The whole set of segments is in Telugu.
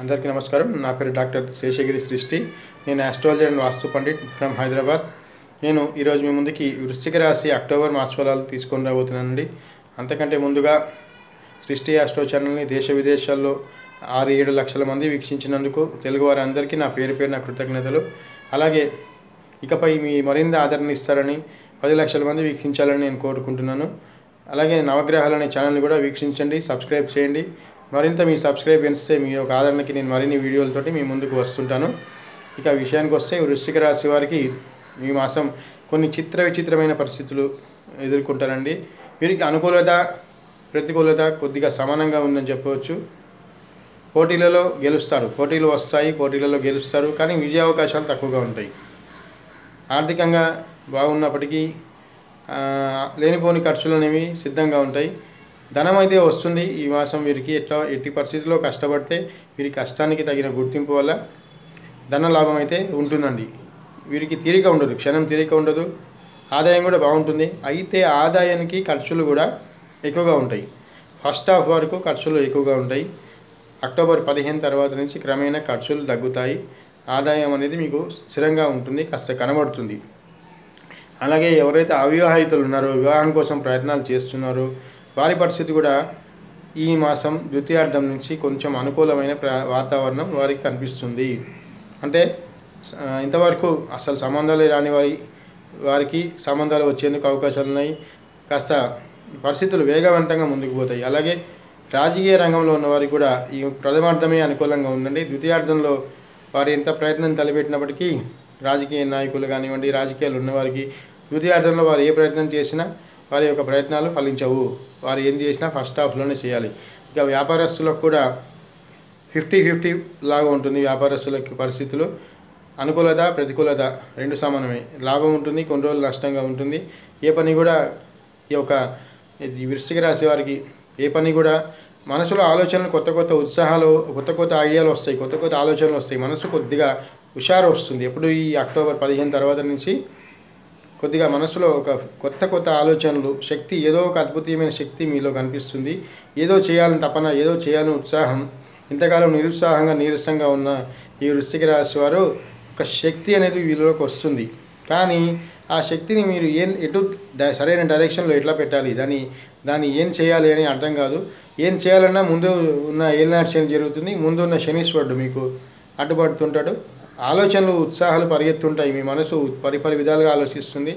అందరికీ నమస్కారం. నా పేరు డాక్టర్ శేషగిరి సృష్టి. నేను astrology and vastu pandit from Hyderabad. నేను ఈరోజు మీ ముందుకి వృశ్చిక రాశి అక్టోబర్ మాస ఫలాలు తీసుకొని రాబోతున్నానండి. అంతకంటే ముందుగా సృష్టి ఆస్ట్రో ఛానల్ని దేశ విదేశాల్లో ఆరు ఏడు లక్షల మంది వీక్షించినందుకు తెలుగు వారందరికీ నా పేరు పేరు నా కృతజ్ఞతలు. అలాగే ఇకపై మీ మరింత ఆదరణ ఇస్తారని పది లక్షల మంది వీక్షించాలని నేను కోరుకుంటున్నాను. అలాగే నవగ్రహాలు అనే ఛానల్ని కూడా వీక్షించండి సబ్స్క్రైబ్ చేయండి. మరింత మీ సబ్స్క్రైబ్ పెంచితే మీ యొక్క ఆదరణకి నేను మరిన్ని వీడియోలతోటి మీ ముందుకు వస్తుంటాను. ఇక విషయానికి వస్తే వృశ్చిక రాశి వారికి ఈ మాసం కొన్ని చిత్ర విచిత్రమైన పరిస్థితులు ఎదుర్కొంటారండి. వీరికి అనుకూలత ప్రతికూలత కొద్దిగా సమానంగా ఉందని చెప్పవచ్చు. పోటీలలో గెలుస్తారు. పోటీలు వస్తాయి పోటీలలో గెలుస్తారు. కానీ విజయ అవకాశాలు తక్కువగా ఉంటాయి. ఆర్థికంగా బాగున్నప్పటికీ లేనిపోని ఖర్చులు అనేవి సిద్ధంగా ఉంటాయి. ధనం అయితే వస్తుంది. ఈ మాసం వీరికి ఎట్లా ఎట్టి పరిస్థితుల్లో కష్టపడితే వీరి కష్టానికి తగిన గుర్తింపు వల్ల ధన లాభం అయితే ఉంటుందండి. వీరికి తీరిక ఉండదు క్షణం తీరిక ఉండదు. ఆదాయం కూడా బాగుంటుంది. అయితే ఆదాయానికి ఖర్చులు కూడా ఎక్కువగా ఉంటాయి. ఫస్ట్ హాఫ్ వరకు ఖర్చులు ఎక్కువగా ఉంటాయి. అక్టోబర్ పదిహేను తర్వాత నుంచి క్రమేణా ఖర్చులు తగ్గుతాయి. ఆదాయం అనేది మీకు స్థిరంగా ఉంటుంది కాస్త కనబడుతుంది. అలాగే ఎవరైతే అవివాహితులు ఉన్నారో వివాహం కోసం ప్రయత్నాలు చేస్తున్నారో వారి పరిస్థితి కూడా ఈ మాసం ద్వితీయార్థం నుంచి కొంచెం అనుకూలమైన వాతావరణం వారికి కనిపిస్తుంది. అంటే ఇంతవరకు అసలు సంబంధాలు రాని వారి వారికి సంబంధాలు వచ్చేందుకు అవకాశాలు ఉన్నాయి. కాస్త పరిస్థితులు వేగవంతంగా ముందుకు పోతాయి. అలాగే రాజకీయ రంగంలో ఉన్న వారికి కూడా ఈ ప్రథమార్థమే అనుకూలంగా ఉందండి. ద్వితీయార్థంలో వారు ఎంత ప్రయత్నం తలపెట్టినప్పటికీ రాజకీయ నాయకులు కానివ్వండి రాజకీయాలు ఉన్నవారికి ద్వితీయార్థంలో వారు ఏ ప్రయత్నం చేసినా వారి యొక్క ప్రయత్నాలు ఫలించవు. వారు ఏం చేసినా ఫస్ట్ హాఫ్లోనే చేయాలి. ఇక వ్యాపారస్తులకు కూడా ఫిఫ్టీ ఫిఫ్టీ లాగా ఉంటుంది వ్యాపారస్తులకి పరిస్థితులు. అనుకూలత ప్రతికూలత రెండు సమానమే. లాభం ఉంటుంది కొన్ని రోజులు నష్టంగా ఉంటుంది. ఏ పని కూడా ఈ యొక్క ఈ వృశ్చిక రాశి వారికి ఏ పని కూడా మనసులో ఆలోచనలు కొత్త కొత్త ఉత్సాహాలు కొత్త కొత్త ఐడియాలు వస్తాయి. కొత్త కొత్త ఆలోచనలు వస్తాయి. మనసు కొద్దిగా హుషారు వస్తుంది. ఎప్పుడు ఈ అక్టోబర్ పదిహేను తర్వాత నుంచి కొద్దిగా మనసులో ఒక కొత్త కొత్త ఆలోచనలు శక్తి ఏదో ఒక అద్భుతమైన శక్తి మీలో కనిపిస్తుంది. ఏదో చేయాలని తపన ఏదో చేయాలని ఉత్సాహం ఇంతకాలం నిరుత్సాహంగా నీరసంగా ఉన్న ఈ వృశ్చిక రాశి వారు ఒక శక్తి అనేది వీళ్ళలోకి వస్తుంది. కానీ ఆ శక్తిని మీరు ఏం ఎటు సరైన డైరెక్షన్లో ఎట్లా పెట్టాలి? దాన్ని దాన్ని ఏం చేయాలి అని అర్థం కాదు. ఏం చేయాలన్నా ముందు ఉన్న ఏలినాటి శని జరుగుతుంది. ముందు ఉన్న శనీశ్వరుడు మీకు అడ్డుపడుతుంటాడు. ఆలోచనలు ఉత్సాహాలు పరిగెత్తుంటాయి. మీ మనసు పరిపరి విధాలుగా ఆలోచిస్తుంది.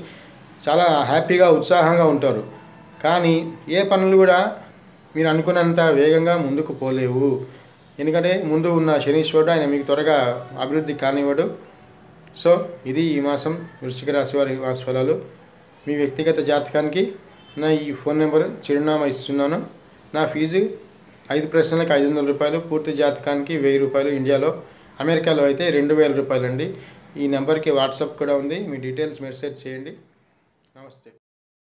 చాలా హ్యాపీగా ఉత్సాహంగా ఉంటారు. కానీ ఏ పనులు కూడా మీరు అనుకున్నంత వేగంగా ముందుకు పోలేవు. ఎందుకంటే ముందు ఉన్న శనీశ్వరుడు ఆయన మీకు త్వరగా అభివృద్ధి కానివ్వడు. సో ఇది ఈ మాసం వృశ్చిక రాశి వారి వాసఫలాలు మీ వ్యక్తిగత జాతకానికి నా ఈ ఫోన్ నెంబర్ చిరునామా ఇస్తున్నాను. నా ఫీజు ఐదు ప్రశ్నలకు ఐదు వందల రూపాయలు పూర్తి జాతకానికి వెయ్యి రూపాయలు ఇండియాలో. అమెరికాలో అయితే రెండు వేల రూపాయలు అండి ఈ నెంబర్కి వాట్సాప్ కూడా ఉంది. మీ డీటెయిల్స్ మెసేజ్ చేయండి. నమస్తే.